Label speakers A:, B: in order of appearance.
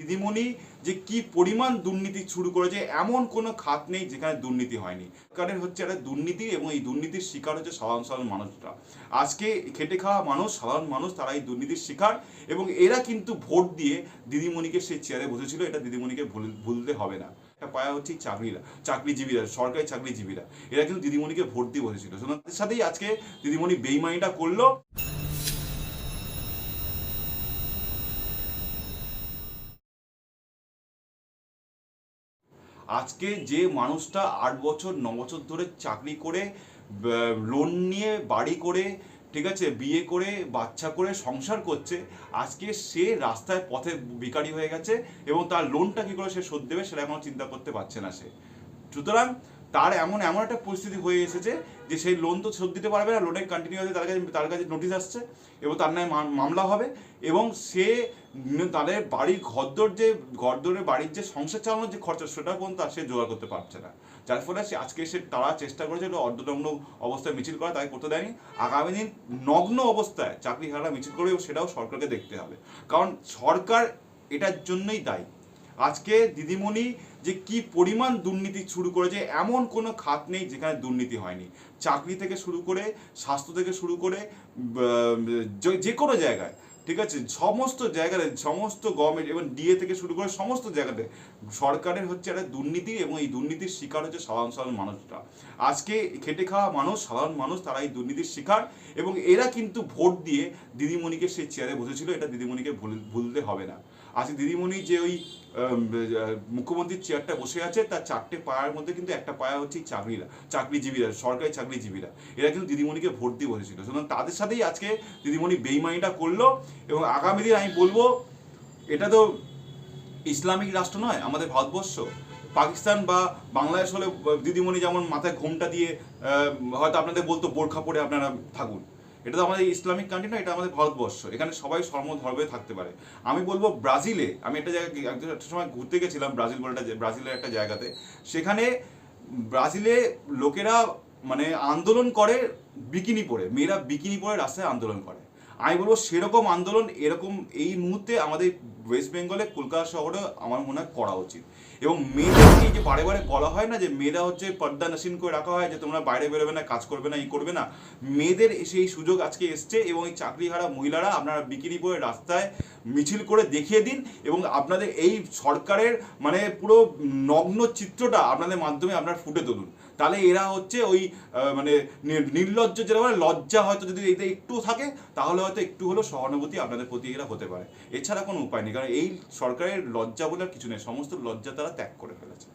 A: দিদিমণি, যে কি পরিমাণ দুর্নীতি শুরু করেছে, এমন কোনো খাত নেই যেখানে দুর্নীতি হয়নি। কারণ হচ্ছে একটা দুর্নীতি এবং এই দুর্নীতির শিকার হচ্ছে সাধারণ সাধারণ মানুষরা। আজকে খেটে খাওয়া মানুষ, সাধারণ মানুষ, তারা এই দুর্নীতির শিকার এবং এরা কিন্তু ভোট দিয়ে দিদিমণিকে সেই চেয়ারে বসেছিল। এটা দিদিমণিকে ভুল- ভুলতে হবে না। একটা পায়া হচ্ছে চাকরিরা, চাকরিজীবীরা, সরকারি চাকরিজীবীরা। এরা কিন্তু দিদিমণিকে ভোট দিয়ে বসেছিল। সাথেই আজকে দিদিমণি বেইমানিটা করল। আজকে যে মানুষটা আট বছর, ন বছর ধরে চাকরি করে লোন নিয়ে বাড়ি করে, ঠিক আছে, বিয়ে করে, বাচ্চা করে, সংসার করছে, আজকে সে রাস্তায় পথে ভিকারি হয়ে গেছে এবং তার লোনটা কী করে সে শোধ দেবে সেটা এখনও চিন্তা করতে পারছে না সে। সুতরাং তার এমন এমন একটা পরিস্থিতি হয়ে এসেছে যে সেই লোন তো শোধ দিতে পারবে না লোনের কন্টিনিউ আছে তার কাছে তার কাছে নোটিশ আসছে এবং তার নামে মামলা হবে এবং সে তাদের বাড়ির ঘরদোর যে, ঘরদোরের বাড়ির যে সংসার চালানোর যে খরচা সেটা পর্যন্ত আর সে জোগাড় করতে পারছে না। যার ফলে সে আজকে সে তারা চেষ্টা করেছে অর্ধনগ্ন অবস্থায় মিছিল করা, তাকে করতে দেয়নি। আগামী দিন নগ্ন অবস্থায় চাকরি হারা মিছিল এবং সেটাও সরকারকে দেখতে হবে। কারণ সরকার এটার জন্যই দায়ী। আজকে দিদিমণি যে কি পরিমাণ দুর্নীতি শুরু করেছে, এমন কোনো খাত নেই যেখানে দুর্নীতি হয়নি। চাকরি থেকে শুরু করে, স্বাস্থ্য থেকে শুরু করে যে- কোনো জায়গায়, ঠিক আছে? সমস্ত জায়গাতে, সমস্ত গভর্নমেন্ট এবং ডিএ থেকে শুরু করে সমস্ত জায়গাতে সরকারের হচ্ছে একটা দুর্নীতি এবং এই দুর্নীতির শিকার হচ্ছে সাধারণ সাধারণ মানুষরা। আজকে খেটে খাওয়া মানুষ, সাধারণ মানুষ, তারা এই দুর্নীতির শিকার এবং এরা কিন্তু ভোট দিয়ে দিদিমণিকে সেই চেয়ারে বসেছিল। এটা দিদিমণিকে ভুল- ভুলতে হবে না। আজকে দিদিমণি যে ওই মুখ্যমন্ত্রীর চেয়ারটা বসে আছে, তার চারটে পায়ার মধ্যে কিন্তু একটা পায়া হচ্ছে চাকরিরা, চাকরিজীবীরা, সরকারি চাকরিজীবীরা। এরা কিন্তু দিদিমণিকে ভোট দিয়ে বসেছিল। সুতরাং তাদের সাথেই আজকে দিদিমণি বেইমানিটা করল এবং আগামী দিন আমি বলব, এটা তো ইসলামিক রাষ্ট্র নয়, আমাদের ভারতবর্ষ। পাকিস্তান বা বাংলাদেশ হলে দিদিমণি যেমন মাথায় ঘোমটা দিয়ে হয়তো আপনাদের বলতো, বোরখা পরে আপনারা থাকুন। এটা তো আমাদের ইসলামিক কান্ট্রি না এটা আমাদের ভারতবর্ষ। এখানে সবাই ধর্মে থাকতে পারে। আমি বলব ব্রাজিলে, আমি একটা জায়গায় একটা সময় ঘুরতে গেছিলাম ব্রাজিল বলে ব্রাজিলের একটা জায়গাতে। সেখানে ব্রাজিলে লোকেরা মানে আন্দোলন করে বিকিনি পরে, মেয়েরা বিকিনি পরে রাস্তায় আন্দোলন করে। আমি বলব সেরকম আন্দোলন এরকম এই মুহূর্তে আমাদের ওয়েস্ট বেঙ্গলে কলকাতা শহরে আমার মনে হয় করা উচিত। এবং মেয়েদেরকে নিয়ে যে বারে বারে বলা হয় না যে, মেয়েরা হচ্ছে পর্দা নাসিন করে রাখা হয়, যে তোমরা বাইরে বেরোবে না, কাজ করবে না, ই করবে না। মেয়েদের সেই সুযোগ আজকে এসছে এবং এই চাকরি হারা মহিলারা আপনারা বিক্রি করে রাস্তায় মিছিল করে দেখিয়ে দিন এবং আপনাদের এই সরকারের মানে পুরো নগ্ন চিত্রটা আপনাদের মাধ্যমে আপনার ফুটে তুলুন। তাহলে এরা হচ্ছে ওই মানে নির্লজ্জ যেটা বলে, লজ্জা হয়তো যদি এতে একটু থাকে, তাহলে হয়তো একটু হলেও সহানুভূতি আপনাদের প্রতি এরা হতে পারে। এছাড়া কোনো উপায় নেই, কারণ এই সরকারের লজ্জা বলে আর কিছু নেই, সমস্ত লজ্জা তারা ত্যাগ করে ফেলেছে।